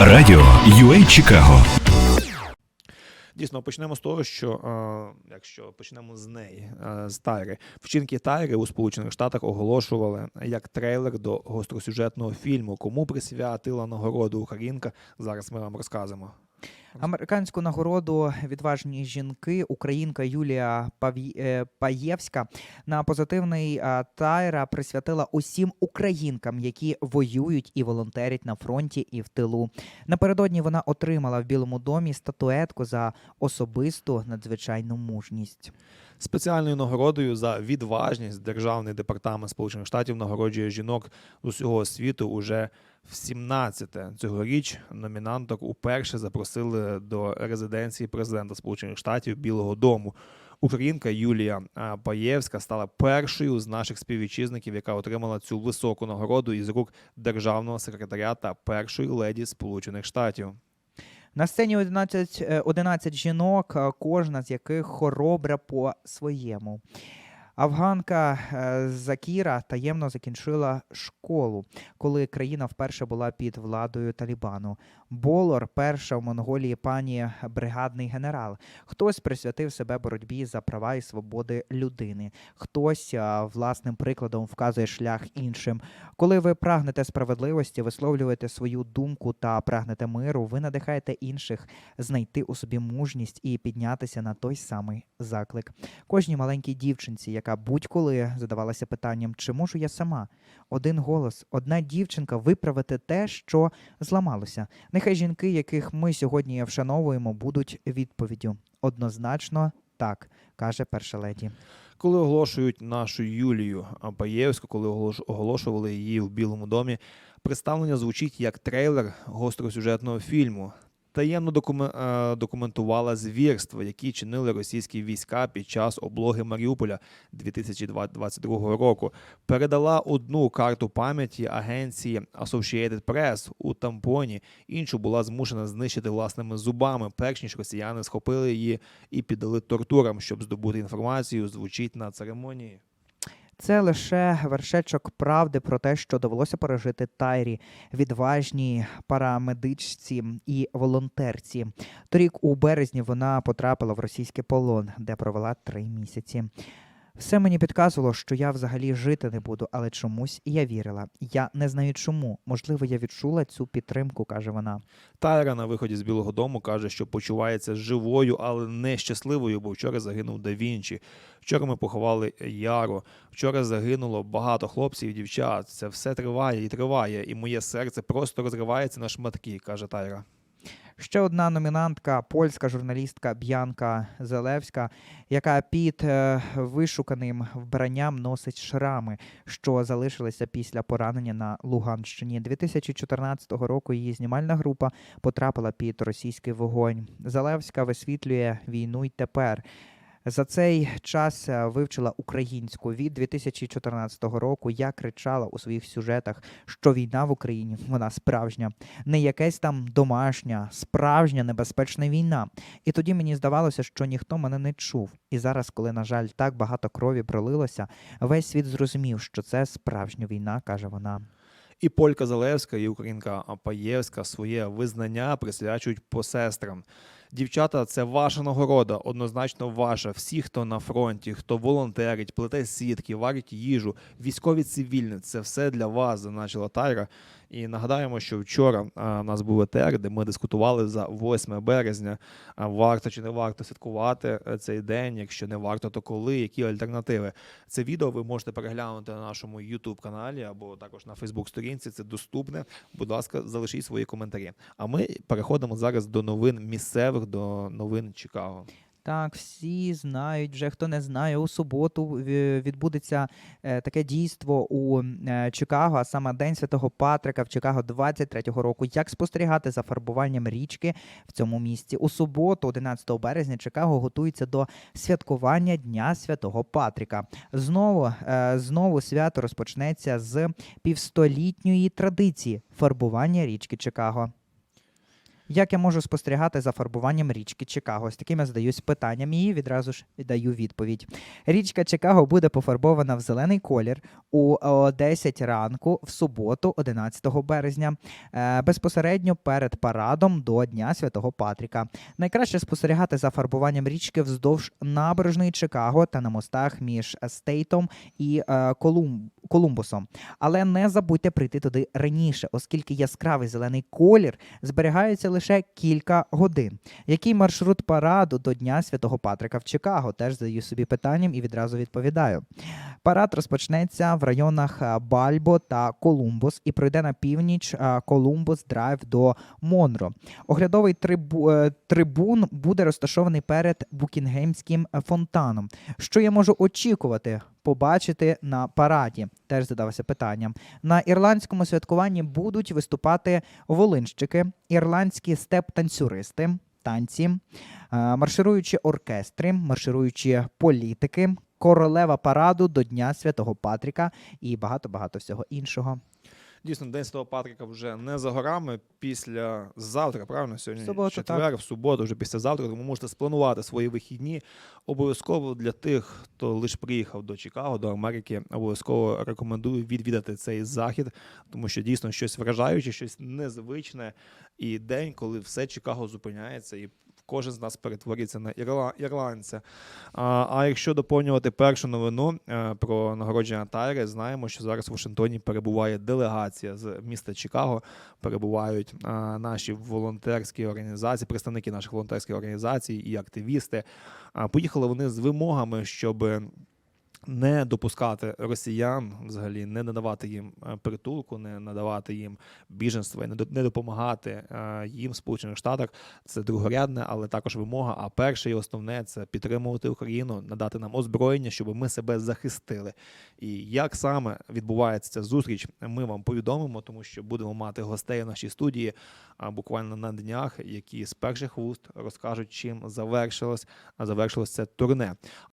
Радіо UA Чикаго. Дійсно, почнемо з того, що е, якщо почнемо з неї, е, з Тайри, вчинки Тайри у Сполучених Штатах оголошували як трейлер до гостросюжетного фільму. Кому присвятила нагороду Українка? Зараз ми вам розкажемо. Американську нагороду відважні жінки, українка Юлія е, Паєвська на позитивний Тайра присвятила усім українкам, які воюють і волонтерять на фронті і в тилу. Напередодні вона отримала в Білому домі статуетку за особисту надзвичайну мужність. Спеціальною нагородою за відважність Державний департамент Сполучених Штатів нагороджує жінок з усього світу уже в 17-те. Цьогоріч номінанток уперше запросили до резиденції президента Сполучених Штатів Білого Дому. Українка Юлія Паєвська стала першою з наших співвітчизників, яка отримала цю високу нагороду із рук державного секретаря та першої леді Сполучених Штатів. На сцені 11, е, 11 жінок, е, кожна з яких хоробра по своєму. Афганка е, Закіра таємно закінчила школу, коли країна вперше була під владою Талібану. Болор, перша в Монголії пані бригадний генерал. Хтось присвятив себе боротьбі за права і свободи людини. Хтось власним прикладом вказує шлях іншим. Коли ви прагнете справедливості, висловлюєте свою думку та прагнете миру, ви надихаєте інших знайти у собі мужність і піднятися на той самий заклик. Кожній маленькій дівчинці, яка будь-коли задавалася питанням, чи можу я сама? Один голос, одна дівчинка виправити те, що зламалося. Нехай жінки, яких ми сьогодні вшановуємо, будуть відповіддю. Однозначно так, каже перша леді. Коли оголошують нашу Юлію Паєвську, коли оголош- оголошували її в Білому домі, представлення звучить як трейлер гостросюжетного фільму. Таємно е, документувала звірства, які чинили російські війська під час облоги Маріуполя 2022 року. Передала одну карту пам'яті агенції Associated Press у тампоні, іншу була змушена знищити власними зубами, перш ніж росіяни схопили її і піддали тортурам, щоб здобути інформацію. Звучить на церемонії. Це лише вершечок правди про те, що довелося пережити Тайрі, відважній парамедичці і волонтерці. Торік у березні вона потрапила в російський полон, де провела три місяці. Все мені підказувало, що я взагалі жити не буду, але чомусь я вірила. Я не знаю чому. Можливо, я відчула цю підтримку, каже вона. Тайра на виході з Білого Дому каже, що почувається живою, але не щасливою, бо вчора загинув Да Вінчі. Вчора ми поховали Яру. Вчора загинуло багато хлопців і дівчат. Це все триває і триває, і моє серце просто розривається на шматки, каже Тайра. Ще одна номінантка, польська журналістка Б'янка Зелевська, яка під е, вишуканим вбранням носить шрами, що залишилися після поранення на Луганщині. 2014 року її знімальна група потрапила під російський вогонь. Зелевська висвітлює війну й тепер. За цей час е, вивчила українську від 2014 року. Я кричала у своїх сюжетах, що війна в Україні вона справжня, не якась там домашня, справжня небезпечна війна. І тоді мені здавалося, що ніхто мене не чув. І зараз, коли, на жаль, так багато крові пролилося, весь світ зрозумів, що це справжня війна, каже вона. І Полька Залевська, і Українка Паєвська своє визнання присвячують посестрам. Дівчата, це ваша нагорода, однозначно ваша. Всі, хто на фронті, хто волонтерить, плете сітки, варить їжу, військові цивільні, це все для вас, зазначила Тайра. І нагадаємо, що вчора а, у нас був ЕТР, де ми дискутували за 8 березня. А, варто чи не варто святкувати е, цей день? Якщо не варто, то коли, які альтернативи? Це відео ви можете переглянути на нашому youtube каналі або також на Facebook сторінці. Це доступне. Будь ласка, залишіть свої коментарі. А ми переходимо зараз до новин місцевих, до новин Чикаго. Так, всі знають вже, хто не знає, у суботу відбудеться е, таке дійство у е, Чикаго, а саме День Святого Патрика в Чикаго 23-го року. Як спостерігати за фарбуванням річки в цьому місті? У суботу, 11 березня, Чикаго готується до святкування Дня Святого Патрика. Знову, е, знову свято розпочнеться з півстолітньої традиції фарбування річки Чикаго. Як я можу спостерігати за фарбуванням річки Чикаго? З таким я задаюсь питанням і відразу ж даю відповідь. Річка Чикаго буде пофарбована в зелений колір у о, 10 ранку в суботу, 11 березня, е, безпосередньо перед парадом до Дня Святого Патріка. Найкраще спостерігати за фарбуванням річки вздовж набережної Чикаго та на мостах між Стейтом і е, Колум... Колумбусом. Але не забудьте прийти туди раніше, оскільки яскравий зелений колір зберігається лише кілька годин. Який маршрут параду до Дня Святого Патрика в Чикаго? Теж задаю собі питанням і відразу відповідаю. Парад розпочнеться в районах е, Бальбо та Колумбус і пройде на північ е, Колумбус Драйв до Монро. Оглядовий трибу, е, трибун буде розташований перед Букінгемським фонтаном. Що я можу очікувати побачити на параді? Теж задався питанням. На ірландському святкуванні будуть виступати волинщики, ірландські степ-танцюристи, танці, е, маршируючі оркестри, маршируючі політики, королева параду до Дня Святого Патріка і багато багато всього іншого. Дійсно, День Святого Патрика вже не за горами після завтра, правильно? Сьогодні суботу, четвер, в суботу, вже післязавтра, тому можете спланувати свої вихідні. Обов'язково для тих, хто лише приїхав до Чикаго, до Америки, обов'язково рекомендую відвідати цей захід, тому що дійсно щось вражаюче, щось незвичне. І день, коли все Чикаго зупиняється і кожен з нас перетвориться на ірла- ірландця. А, а якщо доповнювати першу новину е, про нагородження Тайри, знаємо, що зараз в Вашингтоні перебуває делегація з міста Чикаго. Перебувають а, наші волонтерські організації, представники наших волонтерських організацій і активісти. Поїхали вони з вимогами, щоб не допускати росіян, взагалі не надавати їм е, притулку, не надавати їм біженства і не до- не допомагати е, їм в Сполучених Штатах. Це другорядне, але також вимога. А перше і основне це підтримувати Україну, надати нам озброєння, щоб ми себе захистили. І як саме відбувається ця зустріч, ми вам повідомимо, тому що будемо мати гостей в нашій студії буквально на днях, які з перших вуст розкажуть, чим завершилось, завершилось це турне.